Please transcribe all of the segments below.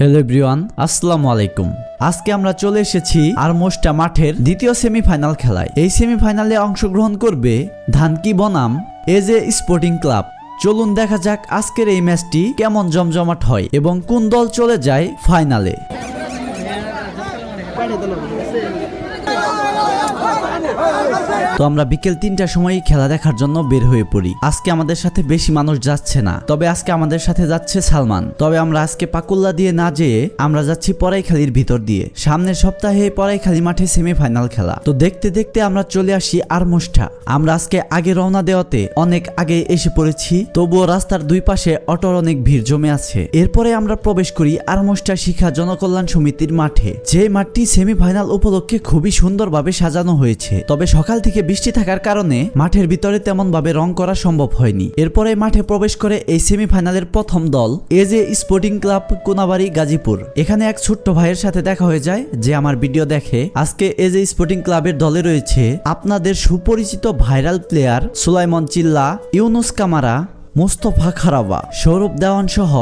Hello ব্রিওয়ান আসসালামু আলাইকুম। আজকে আমরা চলে এসেছি আর মোস্টা মাঠের দ্বিতীয় সেমিফাইনাল খেলায়। এই সেমিফাইনালে অংশগ্রহণ করবে ধানকি বনাম এজ স্পোর্টিং ক্লাব। চলুন দেখা যাক আজকের এই ম্যাচটি কেমন জমজমাট হয় এবং কোন দল চলে যায় ফাইনালে। তো আমরা বিকেল তিনটার সময় খেলা দেখার জন্য বের হয়ে পড়ি। আজকে আমাদের সাথে বেশি মানুষ যাচ্ছে না। তবে আজকে আমাদের সাথে যাচ্ছে সালমান। তবে আমরা আজকে পাকুল্লা দিয়ে না যেয়ে আমরা যাচ্ছি পরাইখালির ভিতর দিয়ে। সামনের সপ্তাহে পরাইখালি মাঠে সেমিফাইনাল খেলা। তো দেখতে দেখতে আমরা চলে আসি আরমোষ্ঠা আমরা আজকে আগে রওনা দেওয়াতে অনেক আগে এসে পড়েছি। তবুও রাস্তার দুই পাশে অটোর অনেক ভিড় জমে আছে। এরপরে আমরা প্রবেশ করি আরমোষ্ঠা শিক্ষা জনকল্যাণ সমিতির মাঠে। যে মাঠটি সেমিফাইনাল উপলক্ষে খুবই সুন্দরভাবে সাজানো হয়েছে। তবে সকাল থেকে বৃষ্টি থাকার কারণে মাঠের ভিতরে তেমনভাবে রং করা সম্ভব হয়নি। এরপরে মাঠে প্রবেশ করে এই সেমিফাইনালের প্রথম দল age sporting club Konabari, Gazipur. এখানে এক ছোট্ট ভাইয়ের সাথে দেখা হয়ে যায়, যে আমার ভিডিও দেখে আজকে এজ স্পোর্টিং ক্লাবের দলে রয়েছে আপনাদের সুপরিচিত viral player Sulaiman Chilla, Yunus Kamara Mustafa Kharaba, Sourav Dewan সহ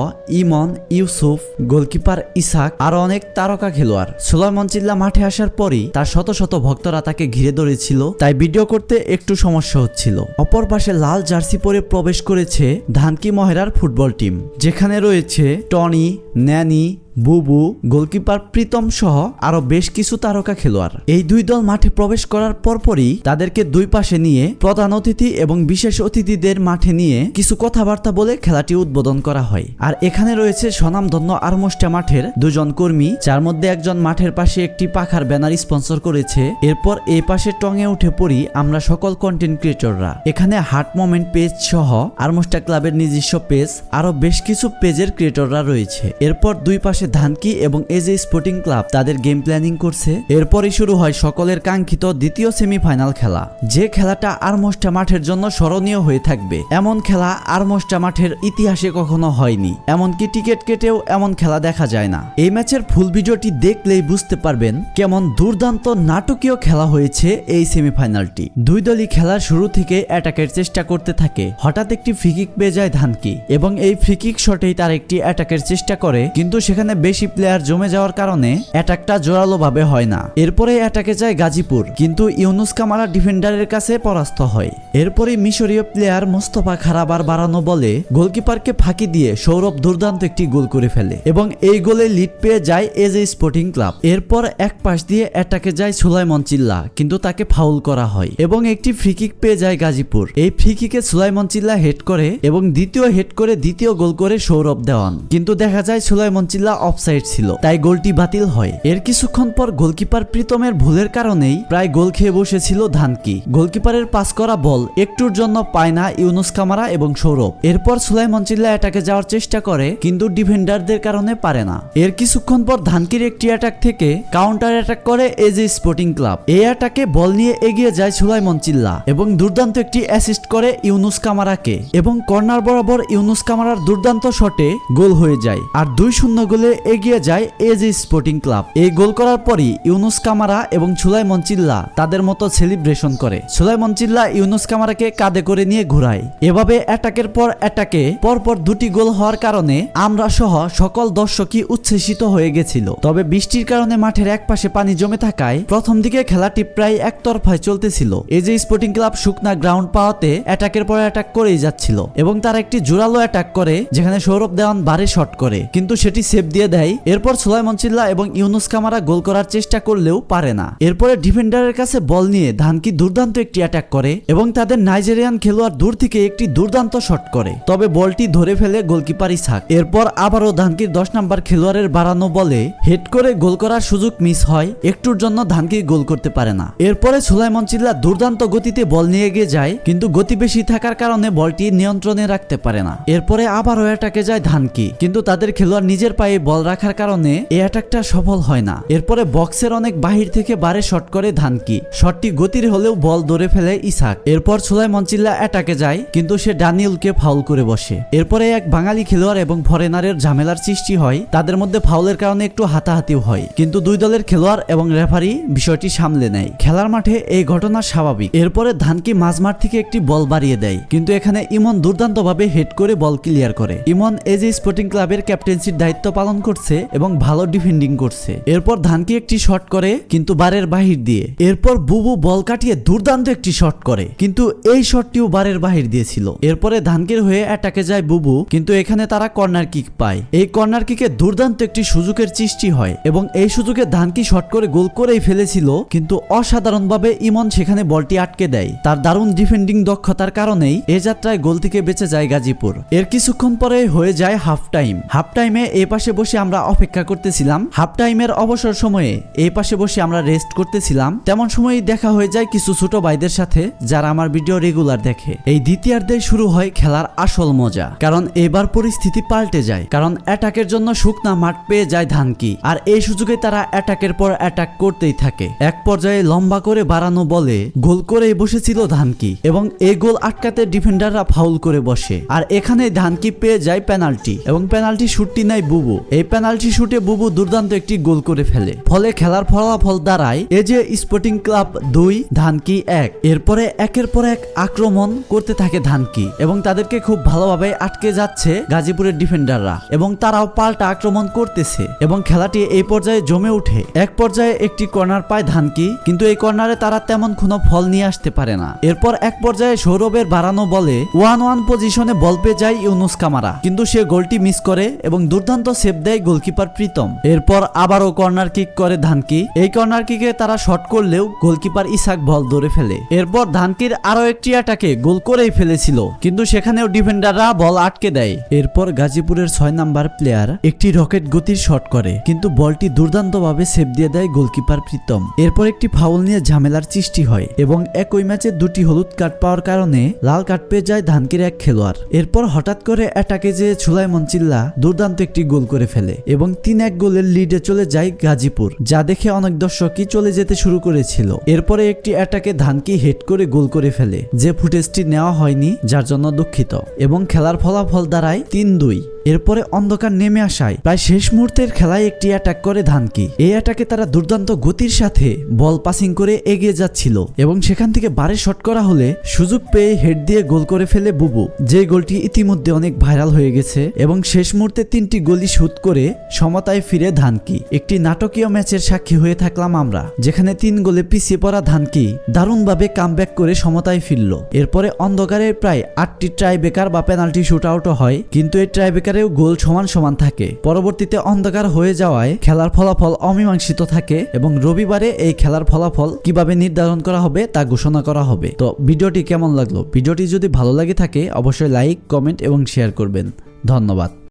ইমন, ইউসুফ, গোলকিপার ইসাক আরও অনেক তারকা খেলোয়াড়। সোলাইমন চিল্লা মাঠে আসার পরই তার শত শত ভক্তরা তাকে ঘিরে ধরেছিল, তাই ভিডিও করতে একটু সমস্যা হচ্ছিল। অপর পাশে লাল জার্সি পরে প্রবেশ করেছে ধানকি মহেরার ফুটবল টিম, যেখানে রয়েছে টনি, ন্যানি বুবু, গোলকিপার প্রীতম সহ আরও বেশ কিছু তারকা খেলোয়াড়। এই দুই দল মাঠে প্রবেশ করার পরপরই তাদেরকে দুই পাশে নিয়ে প্রধান অতিথি এবং বিশেষ অতিথিদের মাঠে নিয়ে কিছু কথাবার্তা বলে খেলাটি উদ্বোধন করা হয়। আর এখানে রয়েছে স্বনামধন্য আরমোস্টা মাঠের দুজন কর্মী, যার মধ্যে একজন মাঠের পাশে একটি পাখার ব্যানার স্পন্সর করেছে। এরপর এই পাশে টঙে উঠে পড়ি আমরা সকল কন্টেন্ট ক্রিয়েটররা এখানে হার্ট মোমেন্ট পেজ সহ আরমোস্টা ক্লাবের নিজস্ব পেজ, আরও বেশ কিছু পেজের ক্রিয়েটররা রয়েছে। এরপর দুই পাশে ধানকি এবং এজ স্পোর্টিং ক্লাব তাদের গেম প্ল্যানিং করছে। এরপরই শুরু হয় সকলের কাঙ্ক্ষিত দ্বিতীয় সেমিফাইনাল খেলা। যে খেলাটা আরমোস্টা মাঠের জন্য স্মরণীয় হয়ে থাকবে, এমন খেলা আরমোস্টা মাঠের ইতিহাসে কখনো হয়নি। এমনকি টিকিট কেটেও এমন খেলা দেখা যায় না। এই ম্যাচের ফুল ভিডিওটি দেখলেই বুঝতে পারবেন কেমন দুর্দান্ত নাটকীয় খেলা হয়েছে এই সেমিফাইনালটি দুই দলই খেলার শুরু থেকে অ্যাটাকের চেষ্টা করতে থাকে। হঠাৎ একটি ফ্রিকিক পেয়ে যায় ধানকি এবং এই ফ্রিকিক শটেই তার একটি অ্যাটাকের চেষ্টা করে, কিন্তু সেখানে বেশি প্লেয়ার জমে যাওয়ার কারণে অ্যাটাকটা জোরালো ভাবে হয় না। এরপরে অ্যাটাকে যায় গাজীপুর, কিন্তু ইউনুস কামারা ডিফেন্ডারের কাছে পরাস্ত হয়। এরপরে মিশরীয় প্লেয়ার মোস্তফা খারাবার বাড়ানো বলে গোলকিপারকে ফাঁকি দিয়ে সৌরভ দুর্দান্ত একটি গোল করে ফেলে এবং এই গোলে লিড পেয়ে যায় এজ এ স্পোর্টিং ক্লাব এরপর এক পাশ দিয়ে অ্যাটাকে যায় সুলাইমন চিল্লা, কিন্তু তাকে ফাউল করা হয় এবং একটি ফ্রিকিক পেয়ে যায় গাজীপুর। এই ফ্রিকিকে সুলাইমন চিল্লা হেড করে এবং দ্বিতীয় হেড করে দ্বিতীয় গোল করে সৌরভ দেওয়ান। কিন্তু দেখা যায় সুলাইমন চিল্লা অফসাইড ছিল, তাই গোলটি বাতিল হয়। এর কিছুক্ষণ পর গোলকিপার প্রীতমের ভুলের কারণেই প্রায় গোল খেয়ে বসেছিল ধানকি। গোলকিপারের পাস করা বল একটুর জন্য পায় না ইউনুস কামারা এবং সৌরভ। এরপর সুলাইমন চিল্লা অ্যাটাকে যাওয়ার চেষ্টা করে, কিন্তু ডিফেন্ডারদের কারণে পারে না। এর কিছুক্ষণ পর ধানকির একটি অ্যাটাক থেকে কাউন্টার অ্যাটাক করে এজ স্পোর্টিং ক্লাব এই অ্যাটাকে বল নিয়ে এগিয়ে যায় সুলাইমন চিল্লা এবং দুর্দান্ত একটি অ্যাসিস্ট করে ইউনুস কামারাকে। এবং কর্নার বরাবর ইউনুস কামারার দুর্দান্ত শটে গোল হয়ে যায়। আর দুই শূন্য গোলে এগিয়ে যায় এজ স্পোর্টিং ক্লাব এই গোল করার পরই ইউনুস কামারা এবং সুলাইমন চিল্লা তাদের মতো সেলিব্রেশন করে। সুলাইমন চিল্লা ইউনুস কামারাকে কাঁধে করে নিয়ে ঘুরায়। এভাবে অ্যাটাকের পর অ্যাটাকে পরপর দুটি গোল হওয়ার কারণে আমরা সহ সকল দর্শকই উচ্ছ্বসিত হয়ে গেছিল। তবে বৃষ্টির কারণে মাঠের এক পাশে পানি জমে থাকায় প্রথম দিকে খেলাটি প্রায় একতরফায় চলতেছিল। যে স্পোর্টিং ক্লাব শুকনা গ্রাউন্ড পাওয়াতে অ্যাটাকের পর অ্যাটাক করেই যাচ্ছিল এবং তার একটি জোরালো অ্যাটাক করে, যেখানে সৌরভ দেওয়ান বারে শট করে। কিন্তু সেটি সেভ দিয়ে দেয়, এরপর সুলাইমন চিল্লা এবং ইউনুস কামারা গোল করার চেষ্টা করলেও পারে না। এরপরে ডিফেন্ডারের কাছে বল নিয়ে ধানকি দুর্দান্ত একটি অ্যাটাক করে এবং তাদের নাইজেরিয়ান খেলোয়াড় দূর থেকে একটি দুর্দান্ত শট করে। তবে বলটি ধরে ফেলে গোলকিপার ইসাক এরপর আবারও ধানকির দশ নম্বর খেলোয়াড়ের বাড়ানো বলে হেড করে গোল করার সুযোগ মিস হয়, একটুর জন্য ধানকি গোল করতে পারে না। এরপরে সুলাইমন চিল্লা দুর্দান্ত গতিতে বল নিয়ে গিয়ে যায়, কিন্তু গতি বেশি থাকার কারণে বলটি নিয়ন্ত্রণে রাখতে পারে না। এরপরে আবারও অ্যাটাকে যায় ধানকি, কিন্তু তাদের খেলোয়াড় নিজের পায়ে বল রাখার কারণে এই অ্যাটাকটা সফল হয় না। এরপরে বক্সের অনেক বাহির থেকে বারে শট করে ধানকি। শটটি গতির হলেও বল ধরে ফেলে ইসাক। এরপর সুলাইমন চিল্লা অ্যাটাকে যায়, কিন্তু সে ডানিয়েলকে ফাউল করে বসে। এরপরে এক বাঙালি খেলোয়াড় এবং ফরেনারের ঝামেলার সৃষ্টি হয়, তাদের মধ্যে ফাউলের কারণে একটু হাতাহাতিও হয়। কিন্তু দুই দলের খেলোয়াড় এবং রেফারি বিষয়টি সামলে নেয়। খেলার মাঠে এই ঘটনা স্বাভাবিক। এরপরে ধানকি মাঝমাঠ থেকে একটি বল বাড়িয়ে দেয়, কিন্তু এখানে ইমন দুর্দান্তভাবে হেড করে বল ক্লিয়ার করে। ইমন এজ স্পোর্টিং ক্লাবের ক্যাপ্টেন্সির দায়িত্ব পালন অংশগ্রহণ করছে এবং ভালো ডিফেন্ডিং করছে। এরপর ধানকি একটি শট করে, কিন্তু বারের বাহির দিয়ে। এরপর বুবু বল কাটিয়ে দুর্দান্ত একটি শট করে, কিন্তু এই শটটিও বারের বাহির দিয়েছিল। এরপরে ধানকির হয়ে অ্যাটাকে যায় বুবু, কিন্তু এখানে তারা কর্নার কিক পায়। এই কর্নার কিকে দুর্দান্ত একটি সুযোগের সৃষ্টি হয় এবং এই সুযোগে ধানকি শট করে গোল করেই ফেলেছিল, কিন্তু অসাধারণভাবে ইমন সেখানে বলটি আটকে দেয়। তার দারুণ ডিফেন্ডিং দক্ষতার কারণেই এ যাত্রায় গোল থেকে বেঁচে যায় গাজীপুর। এর কিছুক্ষণ পরে হয়ে যায় হাফ টাইম হাফ টাইমে এই পাশে বসে আমরা অপেক্ষা করতেছিলাম। হাফ টাইমের অবসর সময়ে এই পাশে বসে আমরা রেস্ট করতেছিলাম। তেমন সময়ই দেখা হয়ে যায় কিছু ছোট ভাইদের সাথে, যারা আমার ভিডিও রেগুলার দেখে। এই দ্বিতীয়ার্ধে শুরু হয় খেলার আসল মজা, কারণ এবার পরিস্থিতি পাল্টে যায়। কারণ অ্যাটাকের জন্য শুকনা মাঠ পেয়ে যায় ধানকি, আর এই সুযোগে তারা অ্যাটাকের পর অ্যাটাক করতেই থাকে। এক পর্যায়ে লম্বা করে বাড়ানো বলে গোল করেই বসেছিল ধানকি, এবং এই গোল আটকাতে ডিফেন্ডাররা ফাউল করে বসে। আর এখানে ধানকি পেয়ে যায় পেনাল্টি এবং পেনাল্টি শুটটি নেয় বুবু। এই পেনাল্টি শুটে বুবু দুর্দান্ত একটি গোল করে ফেলে। ফলে খেলার ফলাফল দাঁড়ায় এ যে স্পোর্টিং ক্লাব দুই, ধানকি এক। এরপরে একের পর এক আক্রমণ করতে থাকে ধানকি এবং তাদেরকে খুব ভালোভাবে আটকে যাচ্ছে গাজীপুরের ডিফেন্ডাররা এবং তারাও পাল্টা আক্রমণ করতেছে এবং খেলাটি এই পর্যায়ে জমে ওঠে। এক পর্যায়ে একটি কর্নার পায় ধানকি, কিন্তু এই কর্নারে তারা তেমন কোনো ফল নিয়ে আসতে পারে না। এরপর এক পর্যায়ে সৌরভের বাড়ানো বলে ওয়ান ওয়ান পজিশনে বল পেয়ে যায় ইউনুস কামারা, কিন্তু সে গোলটি মিস করে এবং দুর্দান্ত সেভ দেয় গোলকিপার প্রীতম। এরপর আবারও কর্নার কিক করে ধানকি। এই কর্নার কিকে তারা শট করলেও গোলকিপার ইসাক বল ধরে ফেলে। এরপর ধানকির আরও একটি অ্যাটাকে গোল করেই ফেলেছিল, কিন্তু সেখানেও ডিফেন্ডাররা বল আটকে দেয়। এরপর গাজীপুরের ছয় নাম্বার প্লেয়ার একটি রকেট গতির শট করে, কিন্তু বলটি দুর্দান্তভাবে সেভ দিয়ে দেয় গোলকিপার প্রীতম। এরপর একটি ফাউল নিয়ে ঝামেলার সৃষ্টি হয় এবং একই ম্যাচে দুটি হলুদ কার্ড পাওয়ার কারণে লাল কার্ড পেয়ে যায় ধানকির এক খেলোয়াড়। এরপর হঠাৎ করে অ্যাটাকে যে ছুলাই মঞ্চিল্লা দুর্দান্ত একটি গোল করে ফেলে এবং তিন এক গোলের লিডে চলে যায় গাজীপুর, যা দেখে অনেক দর্শকই চলে যেতে শুরু করেছিল। এরপরে একটি অ্যাটাকে ধানকি হেড করে গোল করে ফেলে, যে ফুটেজটি নেওয়া হয়নি, যার জন্য দুঃখিত। এবং খেলার ফলাফল দাঁড়ায় তিন দুই। এরপরে অন্ধকার নেমে আসায় প্রায় শেষ মুহূর্তের খেলায় একটি অ্যাটাক করে ধানকি। এই অ্যাটাকে তারা দুর্দান্ত গতির সাথে বল পাসিং করে এগিয়ে যাচ্ছিল এবং সেখান থেকে বারে শট করা হলে সুযোগ পেয়ে হেড দিয়ে গোল করে ফেলে বুবু। যে গোলটি ইতিমধ্যে অনেক ভাইরাল হয়ে গেছে এবং শেষ মুহূর্তে তিনটি গলি শুট করে সমতায় ফিরে ধানকি। একটি নাটকীয় ম্যাচের সাক্ষী হয়ে থাকলাম আমরা, যেখানে তিন গোলে পিছিয়ে পড়া ধানকি দারুণভাবে কামব্যাক করে সমতায় ফিরল। এরপরে অন্ধকারের প্রায় আটটি ট্রাই বেকার বা পেনাল্টি শুট আউটও হয়, কিন্তু এই ট্রাই বেকারেও গোল সমান সমান থাকে। পরবর্তীতে অন্ধকার হয়ে যাওয়ায় খেলার ফলাফল অমীমাংসিত থাকে এবং রবিবারে এই খেলার ফলাফল কীভাবে নির্ধারণ করা হবে তা ঘোষণা করা হবে। তো ভিডিওটি কেমন লাগল? ভিডিওটি যদি ভালো লাগে থাকে, অবশ্যই লাইক, কমেন্ট এবং শেয়ার করবেন। ধন্যবাদ।